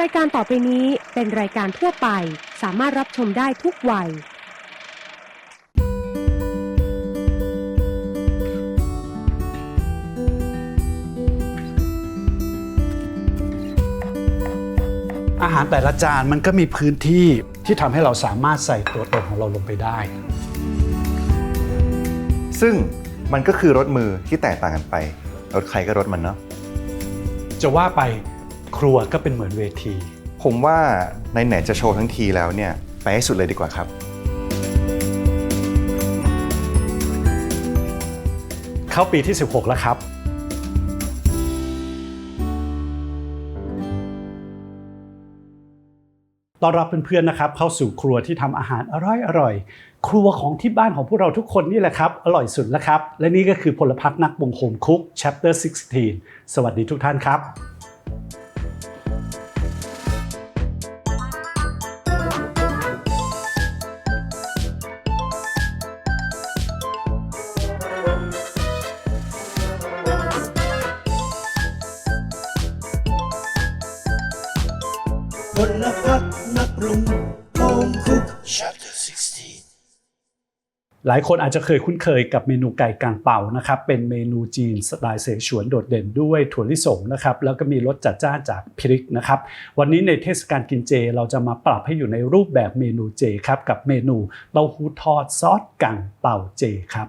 รายการต่อไปนี้เป็นรายการทั่วไป สามารถรับชมได้ทุกวัย อาหารแต่ละจานมันก็มีพื้นที่ที่ทำให้เราสามารถใส่ตัวตนของเราลงไปได้ ซึ่งมันก็คือรถมือที่แตกต่างกันไป รถใครก็รถมันเนาะจะว่าไป ครัวก็เป็นเหมือนเวที ผมว่าในไหนๆจะโชว์ทั้งทีแล้วเนี่ย ไปให้สุดเลยดีกว่าครับ เข้าปีที่ 16 แล้วครับ ต้อนรับเพื่อนๆนะครับ เข้าสู่ครัวที่ทำอาหารอร่อยๆครัวของที่บ้านของพวกเราทุกคนนี่แหละครับ อร่อยสุดแล้วครับ และนี่ก็คือพลพักนักวงโฮมคุก chapter 16 สวัสดีทุกท่านครับ พลพักนักปรุงโฮมคุก Chapter 16 หลายคนอาจจะเคยคุ้นเคยกับเมนูไก่กางเป่านะครับ เป็นเมนูจีนสไตล์เสฉวนโดดเด่นด้วยถั่วลิสงนะครับ แล้วก็มีรสจัดจ้านจากพริกนะครับ วันนี้ในเทศกาลกินเจ เราจะมาปรับให้อยู่ในรูปแบบเมนูเจครับ กับเมนูเต้าหู้ทอดซอสกังเป่าเจครับ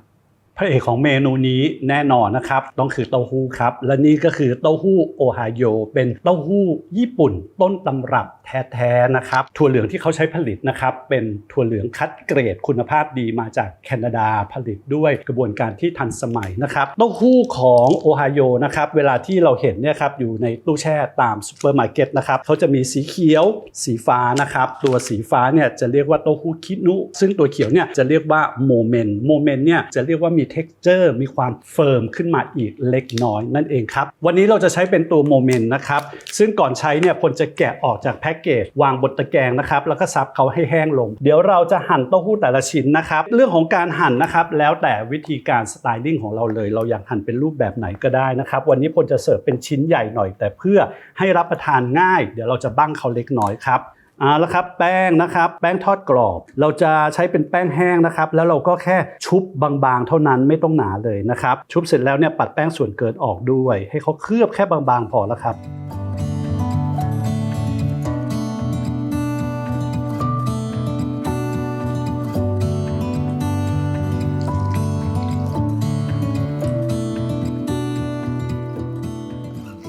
พระเอกของเมนูนี้แน่นอนนะครับ ต้องคือเต้าหู้ครับ และนี่ก็คือเต้าหู้โอไฮโอเป็นเต้าหู้ญี่ปุ่น ต้นตำรับแท้ๆนะครับ ถั่วเหลืองที่เขาใช้ผลิตนะครับ เป็นถั่วเหลืองคัดเกรดคุณภาพดีมาจากแคนาดาผลิตด้วยกระบวนการที่ทันสมัยนะครับเต้าหู้ของโอไฮโอนะครับเวลาที่เราเห็นเนี่ยครับอยู่ในตู้แช่ตามซูเปอร์มาร์เก็ตนะครับเขาจะมีสีเขียว สีฟ้านะครับตัวสีฟ้าเนี่ยจะเรียกว่าเต้าหู้คินุซึ่งตัวเขียวเนี่ยจะเรียกว่าโมเมนต์โมเมนต์เนี่ยจะเรียกว่ามีเท็กเจอร์มีความเฟิร์มขึ้นมาอีกเล็กน้อยนั่นเองครับ วันนี้เราจะใช้เป็นตัวโมเมนต์นะครับ ซึ่งก่อนใช้เนี่ยพลจะแกะออกจากแพ็กเกจวางบนตะแกรงนะครับ แล้วก็ซับเขาให้แห้งลง เดี๋ยวเราจะหั่นเต้าหู้แต่ละชิ้นนะครับ เรื่องของการหั่นนะครับแล้วแต่วิธีการสไตลิ่งของเราเลย เราอยากหั่นเป็นรูปแบบไหนก็ได้นะครับ วันนี้พลจะเสิร์ฟเป็นชิ้นใหญ่หน่อย แต่เพื่อให้รับประทานง่าย เดี๋ยวเราจะบั้งเขาเล็กน้อยครับ อาละครับแป้งนะครับแป้งทอดกรอบ เราจะใช้เป็นแป้งแห้งนะครับ แล้วเราก็แค่ชุบบางๆ เท่านั้นไม่ต้องหนาเลยนะครับ ชุบเสร็จแล้วเนี่ยปัดแป้งส่วนเกินออกด้วย ให้เขาเคลือบแค่บางๆ พอแล้วครับ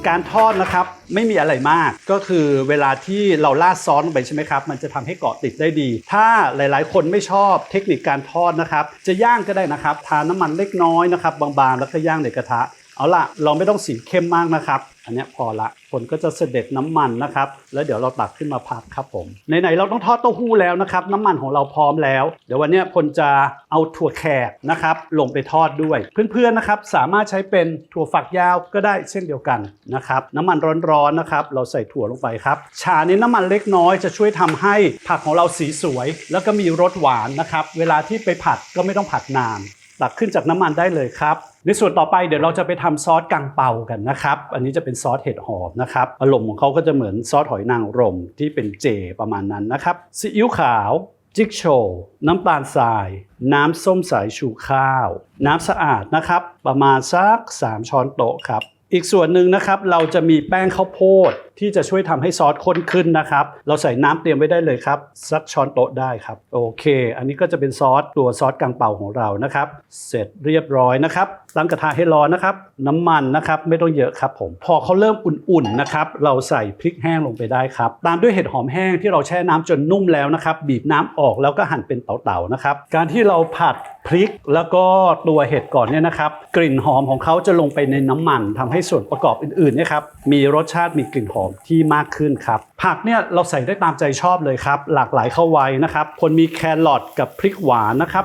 การทอดนะครับไม่มีอะไรมากก็คือเวลาที่เราลาดซอสลงไปใช่ไหมครับ มันจะทำให้เกาะติดได้ดี ถ้าหลายๆ คนไม่ชอบเทคนิคการทอดนะครับ จะย่างก็ได้นะครับ ทาน้ำมันเล็กน้อยนะครับบางๆแล้วก็ย่างในกระทะ เอาล่ะเราไม่ต้องสีเข้มมากนะครับ อันนี้พอละผลก็จะเสด็จน้ำมันนะครับ แล้วเดี๋ยวเราตักขึ้นมาพักครับผมไหนๆเราต้องทอดเต้าหู้แล้วนะครับ น้ำมันของเราพร้อมแล้ว เดี๋ยววันนี้ยพลจะเอาถั่วแขกนะครับลงไปทอดด้วย เพื่อนๆนะครับสามารถใช้เป็นถั่วฝักยาวก็ได้เช่นเดียวกันนะครับน้ำมันร้อนๆนะครับ เราใส่ถั่วลงไปครับชาในน้ำมันเล็กน้อยจะช่วยทำให้ผักของเราสีสวย แล้วก็มีรสหวานนะครับเวลาที่ไปผัดก็ไม่ต้องผัดนาน ตักขึ้นจากน้ำมันได้เลยครับในส่วนต่อไปเดี๋ยวเราจะไปทำซอสกังเปากันนะครับ อันนี้จะเป็นซอสเห็ดหอมนะครับอารมณ์ของเขาก็จะเหมือนซอสหอยนางรมที่เป็นเจประมาณนั้นนะครับซีอิ๊วขาวจิกโชว์น้ำตาลทราย น้ำส้มสายชูข้าว น้ำสะอาดนะครับ ประมาณสัก 3 ช้อนโต๊ะครับ อีกส่วนหนึ่งนะครับเราจะมีแป้งข้าวโพด ที่จะช่วยทำให้ซอสข้นขึ้นนะครับ เราใส่น้ำเตรียมไว้ได้เลยครับสักช้อนโต๊ะได้ครับ โอเค อันนี้ก็จะเป็นซอสตัวซอสกังเปาของเรานะครับ เสร็จเรียบร้อยนะครับตั้งกระทะให้ร้อนนะครับ น้ำมันนะครับไม่ต้องเยอะครับผมพอเขาเริ่มอุ่นๆนะครับเราใส่พริกแห้งลงไปได้ครับตามด้วยเห็ดหอมแห้งที่เราแช่น้ำจนนุ่มแล้วนะครับบีบน้ำออกแล้วก็หั่นเป็นเต๋าๆนะครับ การที่เราผัดพริกแล้วก็ตัวเห็ดก่อนเนี่ยนะครับ กลิ่นหอมของเขาจะลงไปในน้ำมันทำให้ส่วนประกอบอื่นๆเนี่ยครับมีรสชาติมีกลิ่นหอมที่มากขึ้นครับ ผักเนี่ยเราใส่ได้ตามใจชอบเลยครับ หลากหลายเข้าไว้นะครับ คนมีแครอทกับพริกหวานนะครับ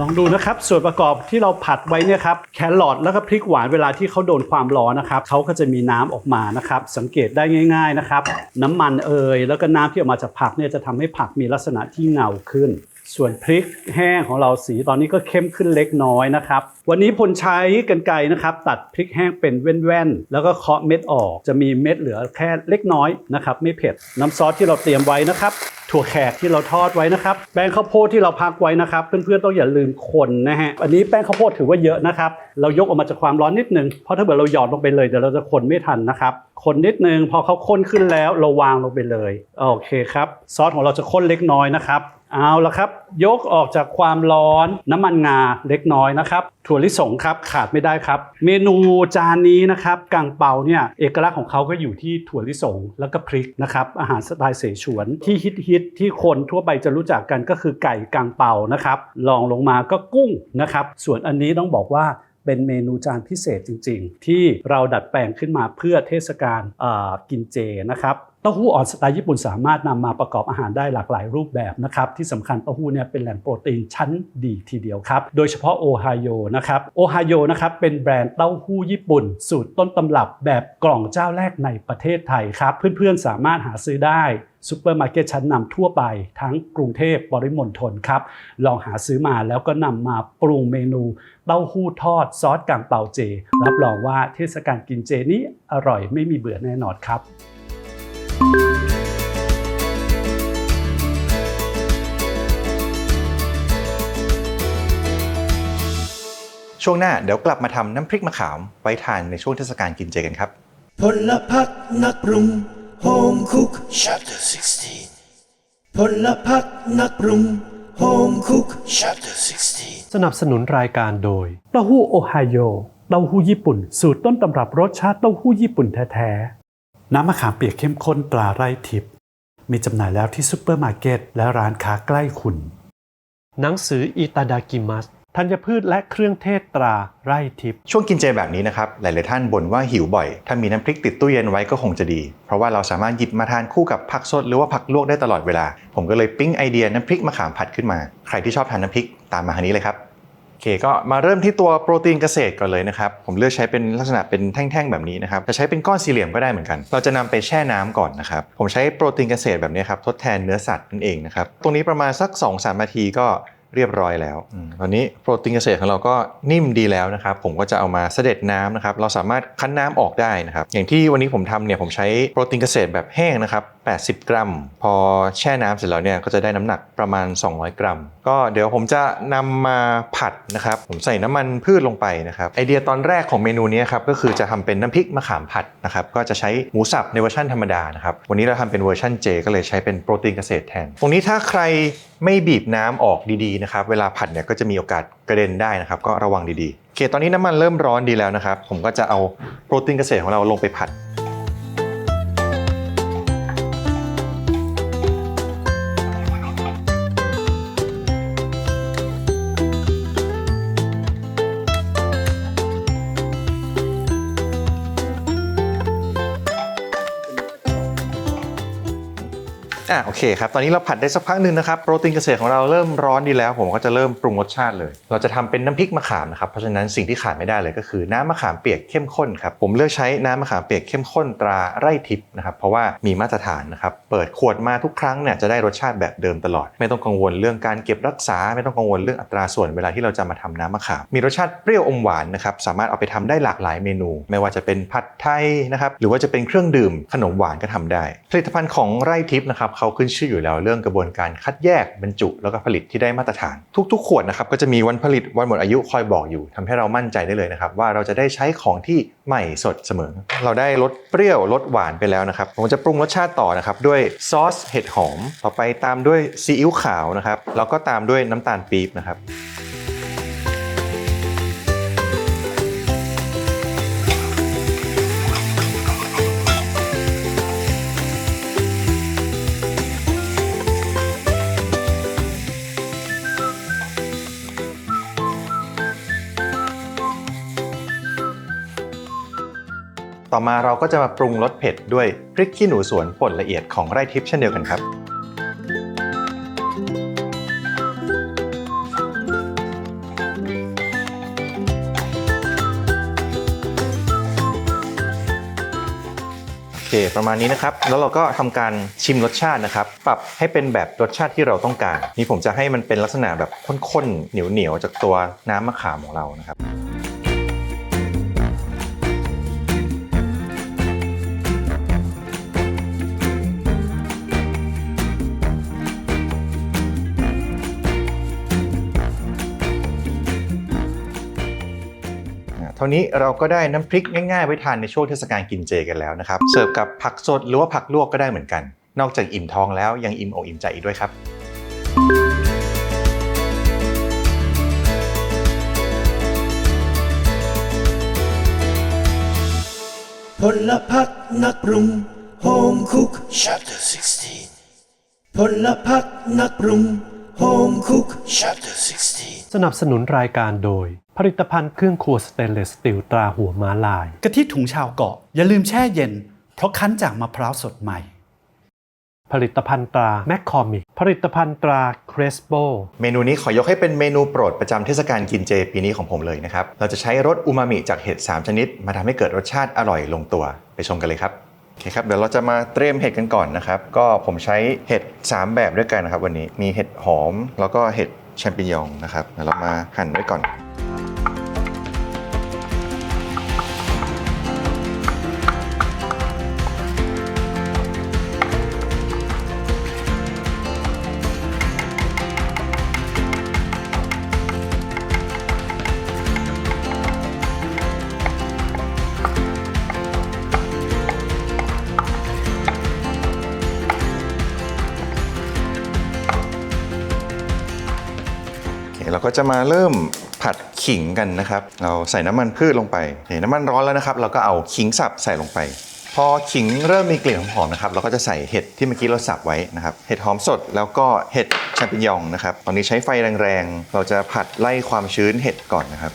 ลองดูนะครับส่วนประกอบที่เราผัดไว้เนี่ยครับแครอทแล้วก็พริกหวานเวลาที่เขาโดนความร้อนนะครับเขาก็จะมีน้ำออกมานะครับ สังเกตได้ง่าย ๆนะครับ น้ำมันเอ่ยแล้วก็น้ำที่ออกมาจากผักเนี่ยจะทำให้ผักมีลักษณะที่เงาขึ้น ส่วนพริกแห้งของเราสีตอนนี้ก็เข้มขึ้นเล็กน้อยนะครับ วันนี้พลใช้กันไกรนะครับตัดพริกแห้งเป็นแว่นๆ แล้วก็เคาะเม็ดออก จะมีเม็ดเหลือแค่เล็กน้อยนะครับไม่เผ็ด น้ำซอสที่เราเตรียมไว้นะครับถั่วแขกที่เราทอดไว้นะครับ แป้งข้าวโพดที่เราพักไว้นะครับ เพื่อนๆต้องอย่าลืมคนนะฮะ อันนี้แป้งข้าวโพดถือว่าเยอะนะครับ เรายกออกมาจากความร้อนนิดนึง เพราะถ้าเกิดเราหยอดลงไปเลยเดี๋ยวเราจะคนไม่ทันนะครับ คนนิดนึงพอเขาข้นขึ้นแล้วเราวางลงไปเลย โอเคครับ ซอสของเราจะข้นเล็กน้อยนะครับ เอาละครับ ยกออกจากความร้อนน้ำมันงาเล็กน้อยนะครับ ถั่วลิสงครับขาดไม่ได้ครับ เมนูจานนี้นะครับกังเปาเนี่ยเอกลักษณ์ของเขาก็อยู่ที่ถั่วลิสงแล้วก็พริกนะครับอาหารสไตล์เสฉวนที่ฮิตฮิตๆที่คนทั่วไปจะรู้จักกันก็คือไก่กังเปานะครับลองลงมาก็กุ้งนะครับ ส่วนอันนี้ต้องบอกว่าเป็นเมนูจานพิเศษจริง ๆ ที่เราดัดแปลงขึ้นมาเพื่อเทศกาลกินเจนะครับ เต้าหู้อ่อนสไตล์ญี่ปุ่นสามารถนำมาประกอบอาหารได้หลากหลายรูปแบบนะครับที่สำคัญเต้าหู้เนี่ยเป็นแหล่งโปรตีนชั้นดีทีเดียวครับ โดยเฉพาะโอไฮโอนะครับโอไฮโอนะครับเป็นแบรนด์เต้าหู้ญี่ปุ่น สูตรต้นตำรับแบบกล่องเจ้าแรกในประเทศไทยครับ เพื่อนๆสามารถหาซื้อได้ซูเปอร์มาร์เก็ตชั้นนำทั่วไปทั้งกรุงเทพปริมณฑลครับ ลองหาซื้อมาแล้วก็นำมาปรุงเมนู เต้าหู้ทอดซอสกางเปาเจ รับรองว่าเทศกาลกินเจนี้อร่อยไม่มีเบื่อแน่นอนครับ ช่วงหน้าเดี๋ยวกลับมาทำน้ำพริกมะขามไว้ทานในช่วงเทศกาลกินเจกันครับ พลพักนักปรุง Home Cook Chapter 16 พลพักนักปรุง Home Cook Chapter 16 สนับสนุนรายการโดยเต้าหู้โอไฮโอเต้าหู้ญี่ปุ่น สูตรต้นตำรับรสชาติเต้าหู้ญี่ปุ่นแท้ๆ น้ำมะขามเปียกเข้มข้นตราไร่ทิพย์มีจำหน่ายแล้วที่ซุปเปอร์มาร์เก็ตและร้านค้าใกล้คุณ หนังสืออิตาดากิมัสธัญพืชและเครื่องเทศตราไร่ทิพย์ช่วงกินเจแบบนี้นะครับ หลาย ๆ ท่านบ่นว่าหิวบ่อย ถ้ามีน้ำพริกติดตู้เย็นไว้ก็คงจะดี เพราะว่าเราสามารถหยิบมาทานคู่กับผักสดหรือว่าผักลวกได้ตลอดเวลา ผมก็เลยปิ๊งไอเดียน้ำพริกมะขามผัดขึ้นมา ใครที่ชอบทานน้ำพริกตามมาทางนี้เลยครับโอ เคก็มาเริ่มที่ตัวโปรตีนเกษตรก่อนเลยนะครับ ผมเลือกใช้เป็นลักษณะเป็นแท่งๆแบบนี้นะครับจะใช้เป็นก้อนสี่เหลี่ยมก็ได้เหมือนกัน เราจะนำไปแช่น้ำก่อนนะครับผมใช้โปรตีนเกษตรแบบนี้ครับทดแทนเนื้อสัตว์นั่นเองนะครับตรงนี้ประมาณสัก2-3นาทีก็เรียบร้อยแล้ว ตอนนี้โปรตีนเกษตรของเราก็นิ่มดีแล้วนะครับ ผมก็จะเอามาเสด็จน้ำนะครับ เราสามารถคั้นน้ำออกได้นะครับ อย่างที่วันนี้ผมทำเนี่ยผมใช้โปรตีนเกษตรแบบแห้งนะครับ80 กรัม พอแช่น้ำเสร็จแล้วเนี่ยก็จะได้น้ำหนักประมาณ 200 กรัม ก็เดี๋ยวผมจะนำมาผัดนะครับ ผมใส่น้ำมันพืชลงไปนะครับ ไอเดียตอนแรกของเมนูนี้ครับก็คือจะทำเป็นน้ำพริกมะขามผัดนะครับ ก็จะใช้หมูสับในเวอร์ชันธรรมดานะครับ วันนี้เราทำเป็นเวอร์ชันเจก็เลยใช้เป็นโปรตีนเกษตรแทน ตรงนี้ถ้าใครไม่บีบน้ำออกดีๆนะครับ เวลาผัดเนี่ยก็จะมีโอกาสกระเด็นได้นะครับ ก็ระวังดีๆโอเค ตอนนี้น้ำมันเริ่มร้อนดีแล้วนะครับ ผมก็จะเอาโปรตีนเกษตรของเราลงไปผัด อะโอเคครับ ตอนนี้เราผัดได้สักพักหนึ่งนะครับ โปรตีนเกษตรของเราเริ่มร้อนดีแล้ว ผมก็จะเริ่มปรุงรสชาติเลย เราจะทำเป็นน้ำพริกมะขามนะครับ เพราะฉะนั้นสิ่งที่ขาดไม่ได้เลยก็คือน้ำมะขามเปียกเข้มข้นครับ ผมเลือกใช้น้ำมะขามเปียกเข้มข้นตราไร่ทิพย์นะครับ เพราะว่ามีมาตรฐานนะครับ เปิดขวดมาทุกครั้งเนี่ยจะได้รสชาติแบบเดิมตลอด ไม่ต้องกังวลเรื่องการเก็บรักษา ไม่ต้องกังวลเรื่องอัตราส่วนเวลาที่เราจะมาทำน้ำมะขาม มีรสชาติเปรี้ยวอมหวานนะครับ สามารถเอาไปทำได้หลากหลายเมนู ไม่ว่าจะเป็นผัดไทยนะครับ หรือว่าจะเป็นเครื่องดื่มขนมหวานก็ทำได้ ผลิตภัณฑ์ของไร่ทิพย์นะครับเขาขึ้นชื่ออยู่แล้วเรื่องกระบวนการคัดแยกบรรจุ แล้วก็ผลิตที่ได้มาตรฐาน ทุกๆ ขวดนะครับก็จะมีวันผลิตวันหมดอายุคอยบอกอยู่ทำให้เรามั่นใจได้เลยนะครับว่าเราจะได้ใช้ของที่ใหม่สดเสมอ เราได้รสเปรี้ยวรสหวานไปแล้วนะครับผมจะปรุงรสชาติต่อนะครับด้วยซอสเห็ดหอม ต่อไปตามด้วยซีอิ๊วขาวนะครับแล้วก็ตามด้วยน้ำตาลปี๊บนะครับ ต่อมาเราก็จะมาปรุงรสเผ็ดด้วยพริกขี้หนูสวนป่นละเอียดของไร่ทิพย์เช่นเดียวกันครับ โอเคเคประมาณนี้นะครับ แล้วเราก็ทำการชิมรสชาตินะครับ ปรับให้เป็นแบบรสชาติที่เราต้องการ นี่ผมจะให้มันเป็นลักษณะแบบข้นๆ เหนียวๆ จากตัวน้ำมะขามของเรานะครับ เท่านี้เราก็ได้น้ำพริกง่ายๆไว้ทานในช่วงเทศกาลกินเจกันแล้วนะครับ เสิร์ฟกับผักสดหรือว่าผักลวกก็ได้เหมือนกัน นอกจากอิ่มท้องแล้วยังอิ่มอกอิ่มใจอีกด้วยครับ พลพักนักปรุง Home Cook Chapter 16พลพักนักปรุง Home Cook Chapter 16 สนับสนุนรายการโดย ผลิตภัณฑ์เครื่องครัวสเตนเลสสตีลตราหัวม้าลาย กะทิถุงชาวเกาะ อย่าลืมแช่เย็น เพราะคั้นจากมะพร้าวสดใหม่ ผลิตภัณฑ์ตราแมคคอมิกผลิตภัณฑ์ตราเครสโบเมนูนี้ขอยกให้เป็นเมนูโปรดประจำเทศกาลกินเจปีนี้ของผมเลยนะครับ เราจะใช้รสอูมามิจากเห็ด3 ชนิด มาทำให้เกิดรสชาติอร่อยลงตัว ไปชมกันเลยครับโอเคครับ เดี๋ยวเราจะมาเตรียมเห็ดกันก่อนนะครับ ก็ผมใช้เห็ด 3 แบบด้วยกันนะครับวันนี้ มีเห็ดหอม แล้วก็เห็ด แชมปิญองนะครับเดี๋ยวเรามาหั่นไว้ก่อน จะมาเริ่มผัดขิงกันนะครับ เราใส่น้ำมันพืชลงไปเห็นน้ำมันร้อนแล้วนะครับ เราก็เอาขิงสับใส่ลงไป พอขิงเริ่มมีกลิ่นหอมๆนะครับ เราก็จะใส่เห็ดที่เมื่อกี้เราสับไว้นะครับ เห็ดหอมสดแล้วก็เห็ดแชมปิญองนะครับ ตอนนี้ใช้ไฟแรงๆ เราจะผัดไล่ความชื้นเห็ดก่อนนะครับ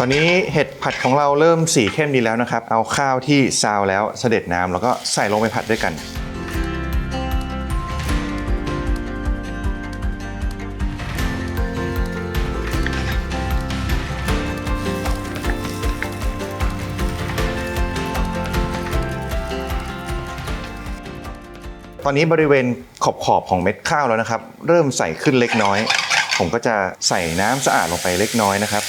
ตอนนี้เห็ดผัดของเราเริ่มสีเข้มดีแล้วนะครับ เอาข้าวที่ซาวแล้วเสด็จน้ำแล้วก็ใส่ลงไปผัดด้วยกัน ตอนนี้บริเวณขอบขอบๆของเม็ดข้าวแล้วนะครับ เริ่มใส่ขึ้นเล็กน้อย ผมก็จะใส่น้ำสะอาดลงไปเล็กน้อยนะครับ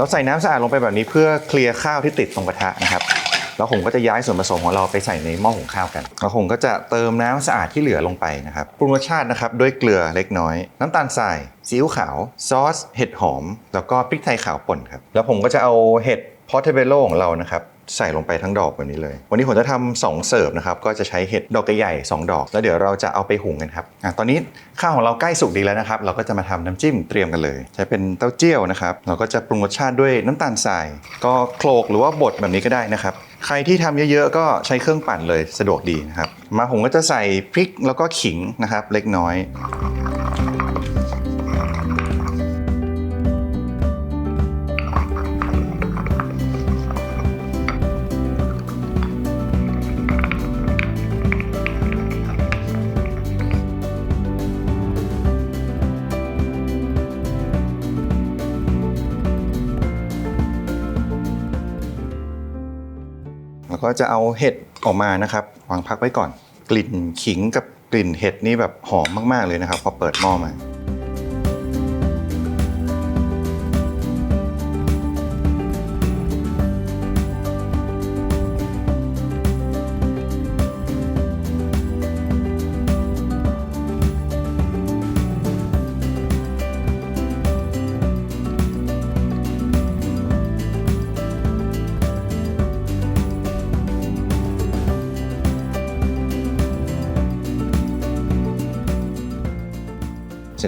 เราใส่น้ำสะอาดลงไปแบบนี้เพื่อเคลียร์ข้าวที่ติดตรงกระทะนะครับแล้วผมก็จะย้ายส่วนผสมของเราไปใส่ในหม้อหุงข้าวกันแล้วผมก็จะเติมน้ำสะอาดที่เหลือลงไปนะครับปรุงรสชาตินะครับด้วยเกลือเล็กน้อย น้ำตาลทรายซีอิ๊วขาว ซอส เห็ดหอม แล้วก็พริกไทยขาวป่นครับแล้วผมก็จะเอาเห็ด พอเทเบโลของเรานะครับใส่ลงไปทั้งดอกแบบนี้เลย วันนี้ผมจะทำสองเสิร์ฟนะครับ ก็จะใช้เห็ดดอกใหญ่ๆสองดอก แล้วเดี๋ยวเราจะเอาไปหุงกันครับอะตอนนี้ข้าวของเราใกล้สุกดีแล้วนะครับ เราก็จะมาทำน้ำจิ้มเตรียมกันเลย ใช้เป็นเต้าเจี้ยวนะครับ เราก็จะปรุงรสชาติด้วยน้ำตาลทราย ก็โคลกหรือว่าบดแบบนี้ก็ได้นะครับ ใครที่ทำเยอะๆ ก็ใช้เครื่องปั่นเลยสะดวกดีนะครับ มาผมก็จะใส่พริกแล้วก็ขิงนะครับ เล็กน้อย ก็จะเอาเห็ดออกมานะครับวางพักไว้ก่อน กลิ่นขิงกับกลิ่นเห็ดนี่แบบหอมมากๆเลยนะครับ พอเปิดหม้อมา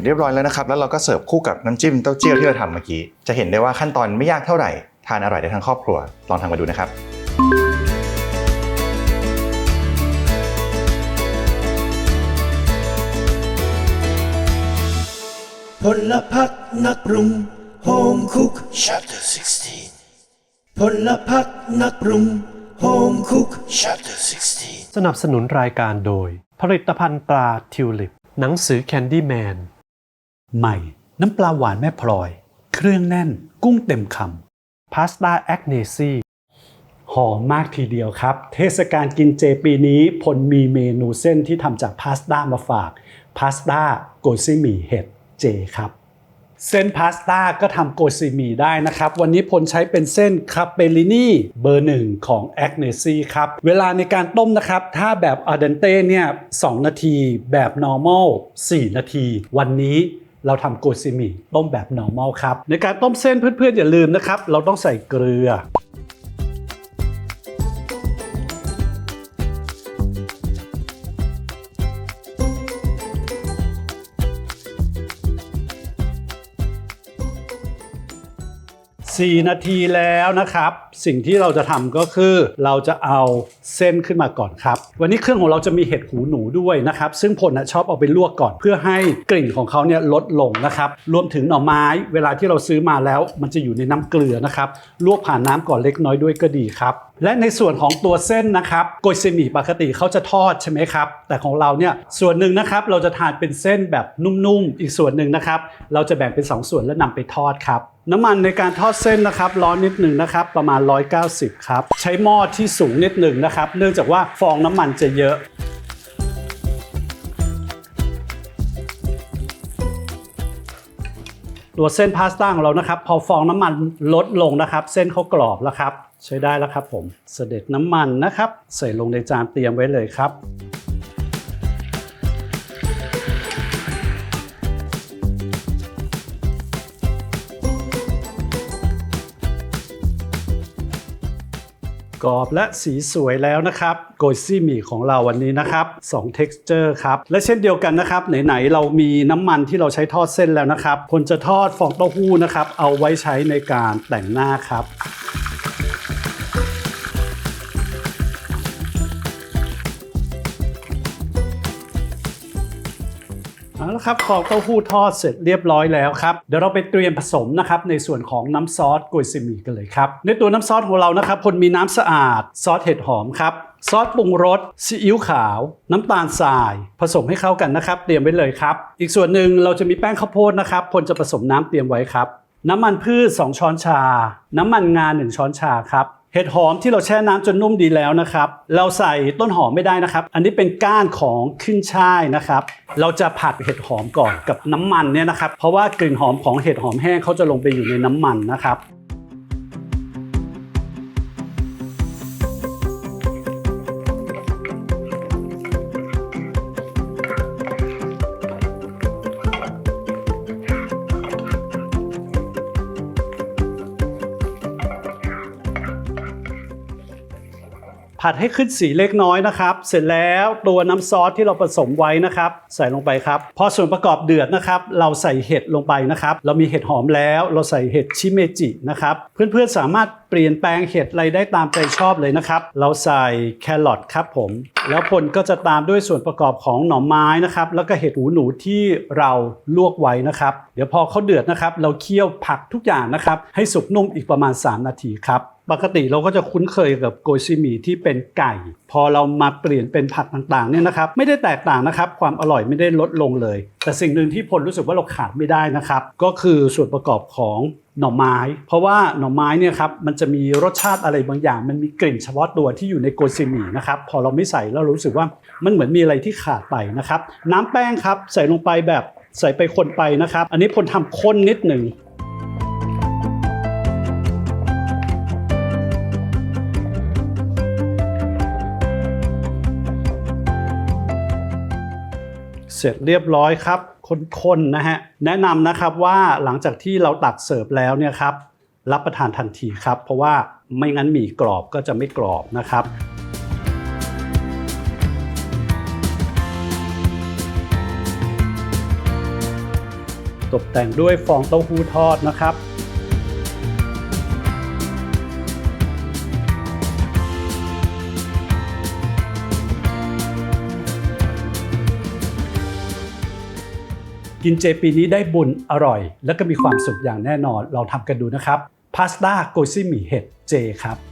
ร็จเรียบร้อยแล้วนะครับ แล้วเราก็เสิร์ฟคู่กับน้ำจิ้มเต้าเจี้ยวที่เราทำเมื่อกี้ จะเห็นได้ว่าขั้นตอนไม่ยากเท่าไหร่ ทานอร่อยได้ทั้งครอบครัว ลองทำมาดูนะครับผลพัฒนักปรุงโฮมคุก Chapter 16ผลพัฒนักปรุงโฮมคุก Chapter 16 สนับสนุนรายการโดย ผลิตภัณฑ์ปลาทิวลิป หนังสือแคนดี้แมน ใหม่ น้ำปลาหวานแม่พลอย เครื่องแน่น กุ้งเต็มคำพาสต้าแอคเนซีหอมมากทีเดียวครับ เทศกาลกินเจปีนี้พลมีเมนูเส้นที่ทำจากพาสต้ามาฝากพาสต้าโกซิมี่เห็ดเจครับ เส้นพาสต้าก็ทำโกซิมี่ได้นะครับ วันนี้พลใช้เป็นเส้นคาเปลินีเบอร์หนึ่งของแอคเนซีครับ เวลาในการต้มนะครับ ถ้าแบบอาเดนเต้เนี่ย2นาที แบบ normal 4 นาที วันนี้ เราทำโกซิหมี่ต้มแบบ normal ครับ ในการต้มเส้นเพื่อนๆอย่าลืมนะครับ เราต้องใส่เกลือ 4 นาทีแล้วนะครับ สิ่งที่เราจะทำก็คือ เราจะเอาเส้นขึ้นมาก่อนครับ วันนี้เครื่องของเราจะมีเห็ดหูหนูด้วยนะครับ ซึ่งผลนะชอบเอาไปลวกก่อนเพื่อให้กลิ่นของเขาเนี่ยลดลงนะครับ รวมถึงหน่อไม้ เวลาที่เราซื้อมาแล้ว มันจะอยู่ในน้ำเกลือนะครับ ลวกผ่านน้ำก่อนเล็กน้อยด้วยก็ดีครับและในส่วนของตัวเส้นนะครับโกยเซมิปกติเขาจะทอดใช่ไหมครับ แต่ของเราเนี่ยส่วนหนึ่งนะครับเราจะทานเป็นเส้นแบบนุ่มๆ อีกส่วนหนึ่งนะครับ เราจะแบ่งเป็น 2 ส่วนแล้วนำไปทอดครับ น้ำมันในการทอดเส้นนะครับร้อนนิดหนึ่งนะครับประมาณ 190 ครับ ใช้หม้อที่สูงนิดหนึ่งนะครับ เนื่องจากว่าฟองน้ำมันจะเยอะตัวเส้นพาสต้าของเรานะครับ พอฟองน้ำมันลดลงนะครับ เส้นเขากรอบแล้วครับ ใช้ได้แล้วครับผม เสด็จน้ำมันนะครับ ใส่ลงในจานเตรียมไว้เลยครับ กรอบและสีสวยแล้วนะครับโกยซี่หมี่ของเราวันนี้นะครับ2 texture ครับ และเช่นเดียวกันนะครับ ไหนๆเรามีน้ำมันที่เราใช้ทอดเส้นแล้วนะครับคนจะทอดฟองเต้าหู้นะครับ เอาไว้ใช้ในการแต่งหน้าครับ เอาละครับ ฟองเต้าหู้ทอดเสร็จเรียบร้อยแล้วครับ เดี๋ยวเราไปเตรียมผสมนะครับในส่วนของน้ำซอสกุยซิมิกันเลยครับ ในตัวน้ำซอสของเรานะครับพลมีน้ำสะอาด ซอสเห็ดหอมครับซอสปรุงรสซีอิ๊วขาว น้ำตาลทราย ผสมให้เข้ากันนะครับ เตรียมไว้เลยครับ อีกส่วนหนึ่งเราจะมีแป้งข้าวโพดนะครับพลจะผสมน้ำเตรียมไว้ครับ น้ำมันพืช 2 ช้อนชา น้ำมันงา 1 ช้อนชาครับ เห็ดหอมที่เราแช่น้ำจนนุ่มดีแล้วนะครับ เราใส่ต้นหอมไม่ได้นะครับ อันนี้เป็นก้านของขึ้นช่ายนะครับ เราจะผัดเห็ดหอมก่อนกับน้ำมันเนี่ยนะครับ เพราะว่ากลิ่นหอมของเห็ดหอมแห้งเขาจะลงไปอยู่ในน้ำมันนะครับ ผัดให้ขึ้นสีเล็กน้อยนะครับ เสร็จแล้วตัวน้ำซอสที่เราผสมไว้นะครับ ใส่ลงไปครับ พอส่วนประกอบเดือดนะครับ เราใส่เห็ดลงไปนะครับ เรามีเห็ดหอมแล้ว เราใส่เห็ดชิเมจินะครับ เพื่อนๆสามารถเปลี่ยนแปลงเห็ดอะไรได้ตามใจชอบเลยนะครับ เราใส่แครอทครับผม แล้วผลก็จะตามด้วยส่วนประกอบของหน่อไม้นะครับ แล้วก็เห็ดหูหนูที่เราลวกไว้นะครับ เดี๋ยวพอเขาเดือดนะครับ เราเคี่ยวผักทุกอย่างนะครับ ให้สุกนุ่มอีกประมาณ 3 นาทีครับ ปกติเราก็จะคุ้นเคยกับโกยซิหมีที่เป็นไก่ พอเรามาเปลี่ยนเป็นผักต่างๆเนี่ยนะครับไม่ได้แตกต่างนะครับ ความอร่อยไม่ได้ลดลงเลย แต่สิ่งหนึ่งที่พลรู้สึกว่าเราขาดไม่ได้นะครับ ก็คือส่วนประกอบของหน่อไม้ เพราะว่าหน่อไม้เนี่ยครับมันจะมีรสชาติอะไรบางอย่าง มันมีกลิ่นเฉพาะตัวที่อยู่ในโกซิมีนะครับพอเราไม่ใส่แล้วเรารู้สึกว่ามันเหมือนมีอะไรที่ขาดไปนะครับ น้ำแป้งครับใส่ลงไปแบบใส่ไปคนไปนะครับ อันนี้พลทำข้นนิดหนึ่ง เสร็จเรียบร้อยครับคนๆนะฮะแนะนำนะครับว่าหลังจากที่เราตักเสิร์ฟแล้วเนี่ยครับรับประทานทันทีครับ เพราะว่าไม่งั้นหมี่กรอบก็จะไม่กรอบนะครับตกแต่งด้วยฟองเต้าหู้ทอดนะครับ กินเจปีนี้ได้บุญอร่อย และก็มีความสุขอย่างแน่นอน เราทำกันดูนะครับพาสต้าโกซิหมี่เห็ดเจครับ